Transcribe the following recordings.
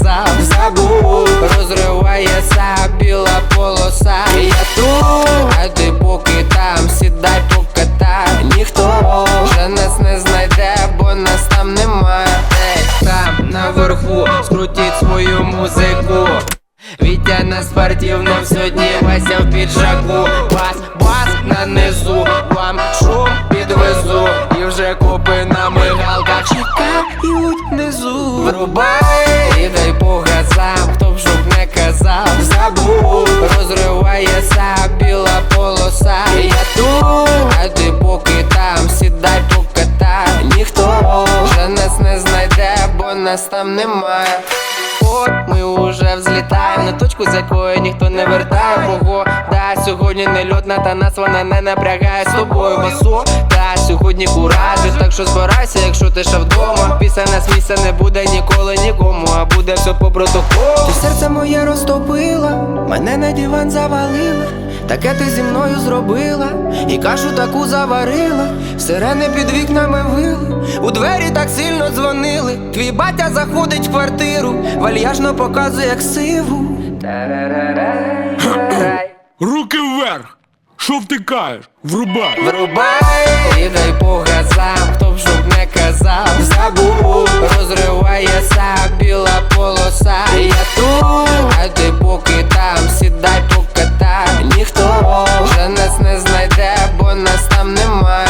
казав, забув, розривається біла полоса. Я тут, а ти поки там, сідай покатай. Ніхто. Вже нас не знайде, бо нас там немає. Ей, там наверху, скрутіть свою музику. Вітя на спортивном сьогодні Вася в піджаку. Бас, бас на низу, вам шум підвезу. І вже копи на мигалках чекають внизу. Врубай розривається біла полоса. Я тут, а ти поки там, сідай покатай. Ніхто. Вже нас не знайде, бо нас там немає. От ми уже взлітаємо на точку, з якої ніхто не вертає. Ого, да, сьогодні не льотна, та нас вона не напрягає з тобою басу Та сьогодні куражі, так що збирайся, якщо ти ще вдома. Після нас місця не буде ніколи нікому, а буде все по протоколу. Ти серце моє розтопила, мене на диван завалила. Таке ти зі мною зробила, і кашу таку заварила, сирени під вікнами вили, у двері так сильно дзвонили. Твій батя заходить в квартиру, вальяжно показує як сиву. Руки вверх! Що втикаєш? Врубай! Врубай і дай по газам, хто б жоб не казав, забув, розривається біла полоса. Я тут, а ти поки там, сідай покатай Ніхто вже нас не знайде, бо нас там немає.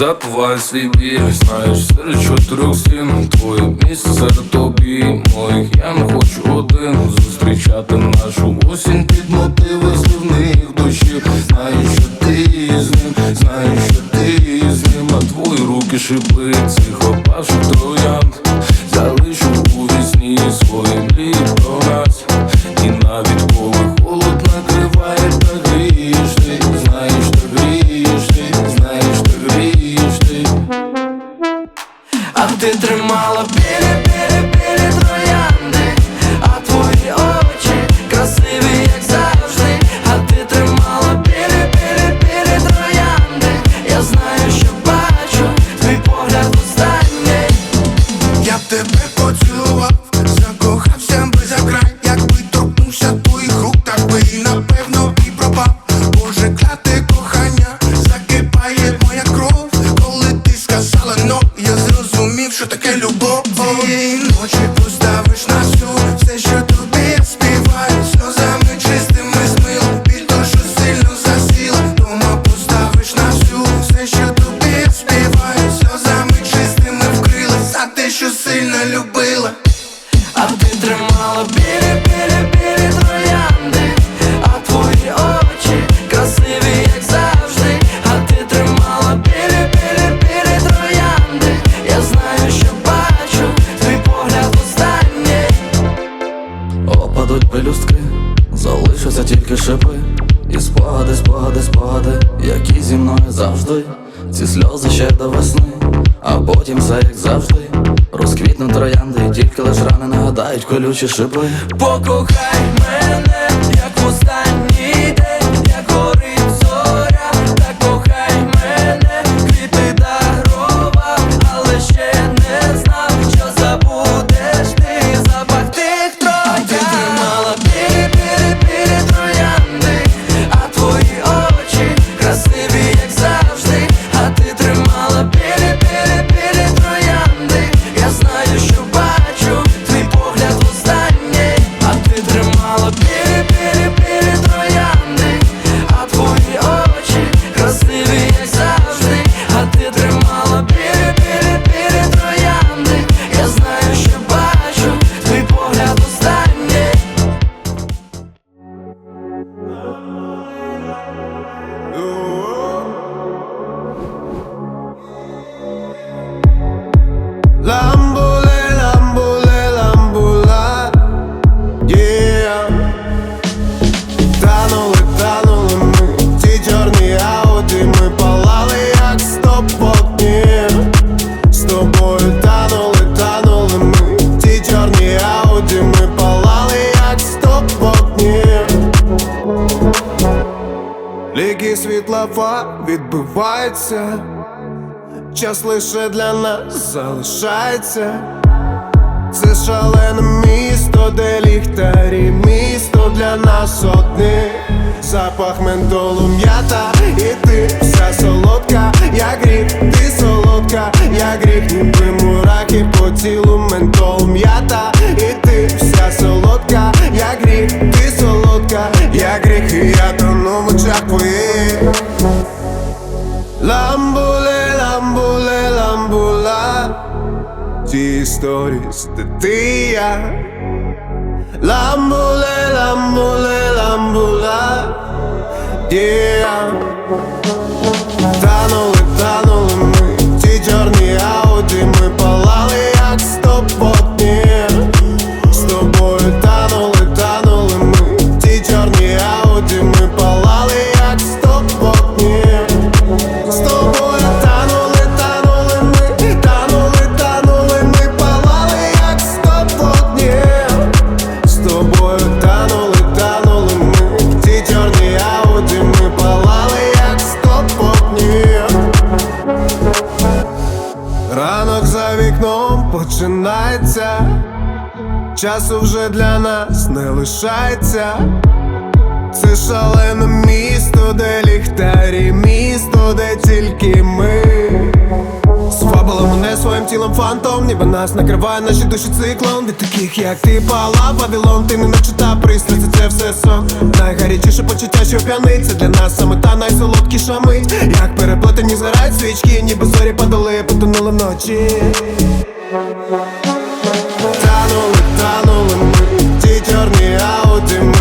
Я забуваю свій біль, знаєш, серед чотирьох стін Твоє місце серед тобі моїх. Я не хочу один зустрічати нашу осінь під пелюстки, залишаться тільки шипи. І спогади, спогади, спогади, які зі мною завжди. Ці сльози ще до весни, а потім все як завжди. Розквітнуть троянди, і тільки лиш рани нагадають колючі шипи. Покохай мене, Ламбуле, ламбуле. Танули, танули ми, ті чорні ауди ми палали, як сто З тобою танули, танули ми, Ліки світла відбиваються час лише для нас залишається. Це шалене місто, де ліхтарі, місто для нас одних Запах ментолу м'ята, і ти вся солодка, як гріх, ти солодка, як гріх, ніби мураки по тілу ментол м'ята, і ти вся солодка, як гріх, ти солодка, як гріх, і я тону в очах Ті сторіс, де ти і я. Ламбуле, ламбуле, ламбула. Yeah. Вікном починається, часу вже для нас не лишається. Це шалене місто, де ліхтарі, місто, де тільки ми Свабила мене своїм тілом фантом, ніби нас накриває наші душі циклон Від таких, як ти пала, Вавилон, ти не начата пристрасть, це все сон. Найгарячіше почуття, що п'яниться для нас саме та найсолодкіша мить. Як переплетені згорають свічки, ніби зорі падали, потонули вночі. Танули, танули ми, ті чорні ауді Ми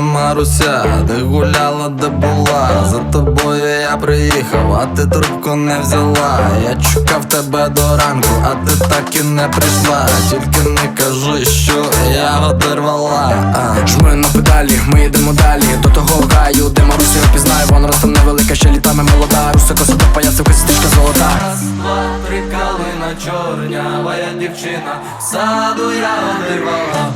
Маруся, Маруся, де гуляла, де була. За тобою я приїхав, а ти трубку не взяла. Я чекав тебе до ранку, а ти так і не прийшла. Тільки не кажи, що я одервала. Жми на педалі, ми йдемо далі. До того гаю, де Марусю я Вона ростом невелика, ще літами молода. Руса косота, паясивка, стрічка золота. Раз, два, три калина чорнява я дівчина, в саду я одирвала.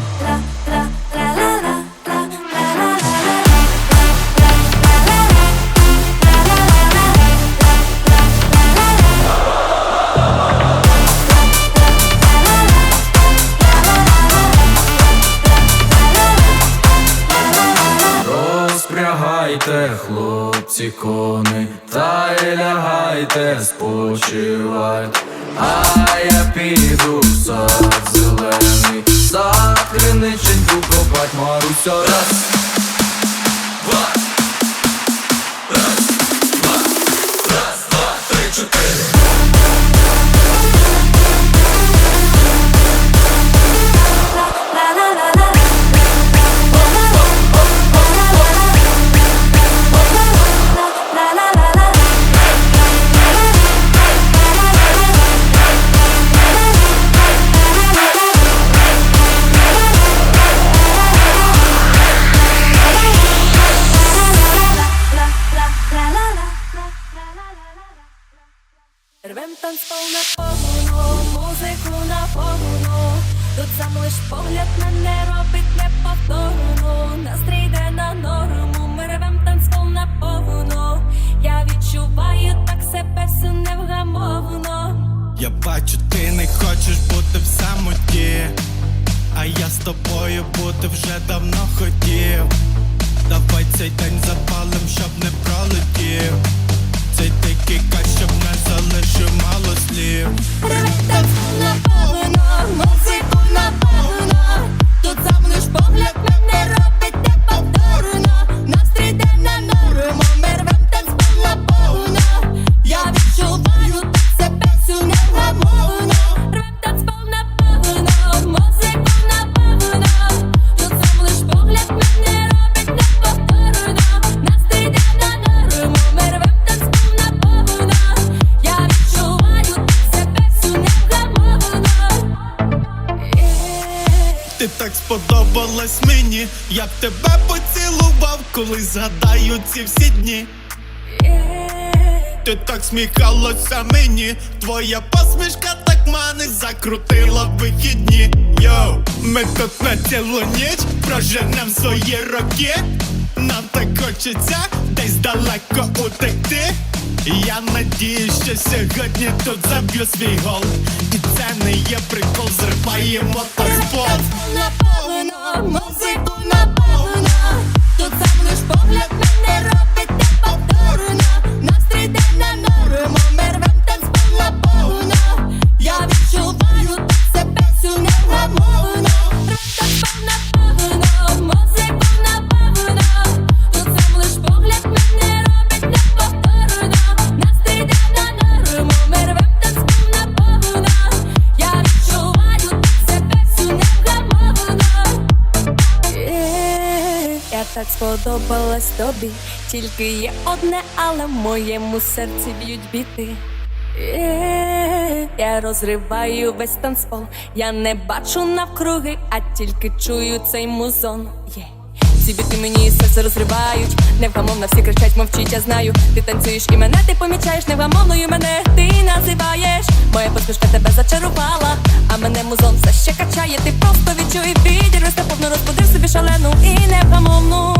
коли згадаю ці всі дні. Ти так сміхалося мені, твоя посмішка так мене закрутила вихідні. Йоу, ми тут на цілу ніч проженем свої роки. Нам так хочеться десь далеко утекти. Я надію, що сьогодні тут заб'ю свій гол. І це не є прикол, зриваємо танцпол. Музику на Pobla, pendejo. сподобалась тобі, тільки є одне, але в моєму серці б'ють біти. Е, я розриваю весь танцпол, я не бачу навкруги, а тільки чую цей музон. Ці біти мені серце розривають, невгамовно всі кричать, мовчить, я знаю. Ти танцюєш і мене, ти помічаєш, невгамовною мене ти називаєш. Моя посмішка тебе зачарувала, а мене музон все ще качає. Ти просто відчуй відірвись, повно розбудив собі шалену і невгамовну.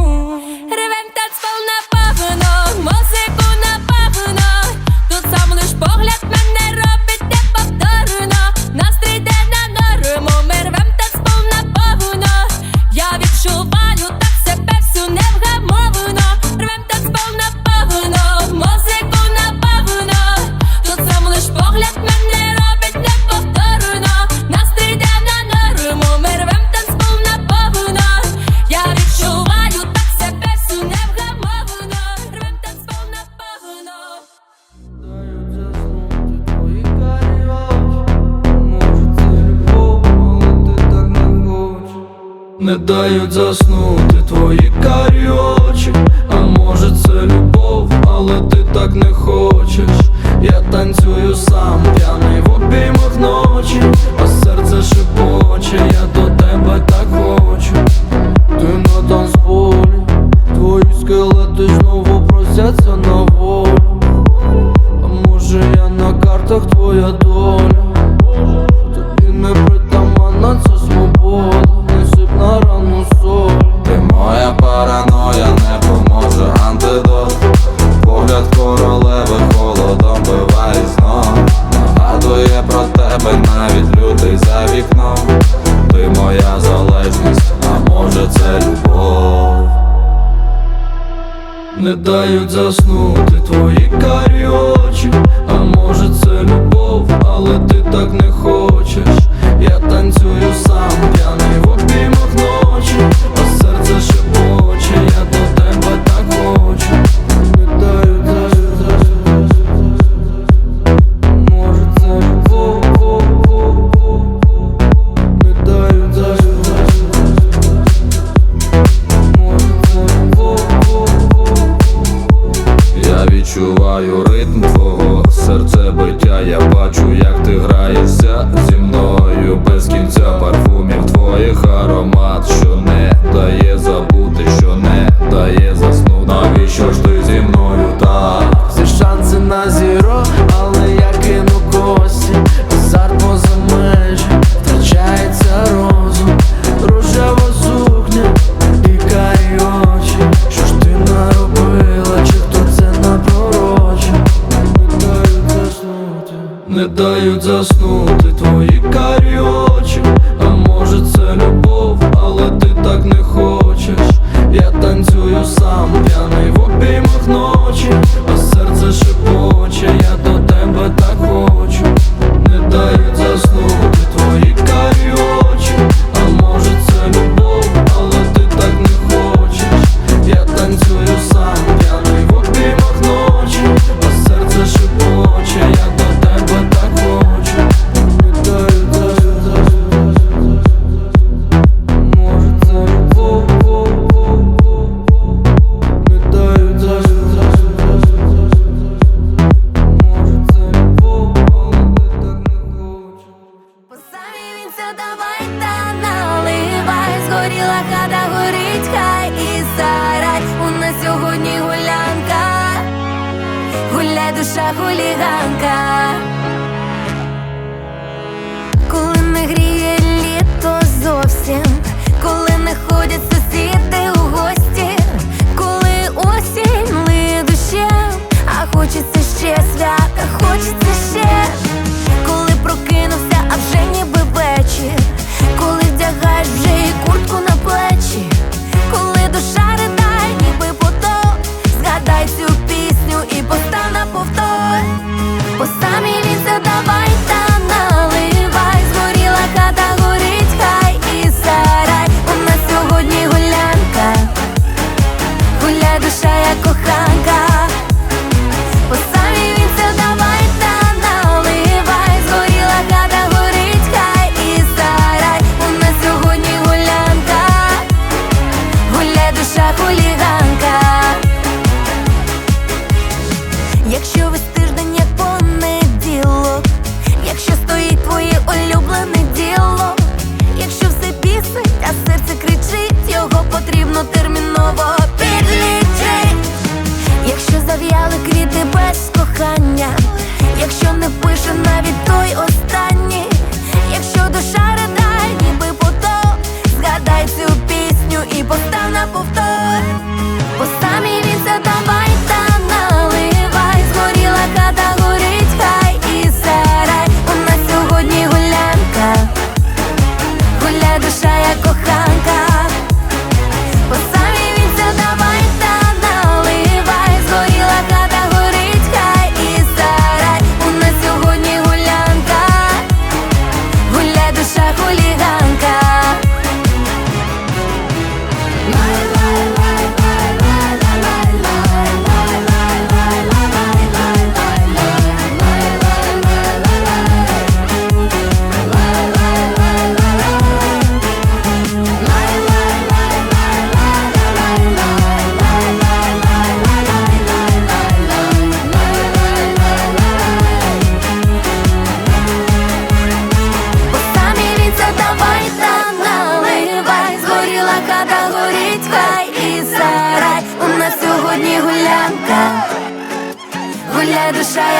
дають заснути твої карі очі, а може це любов, але ти так не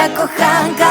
сьогодні гулянка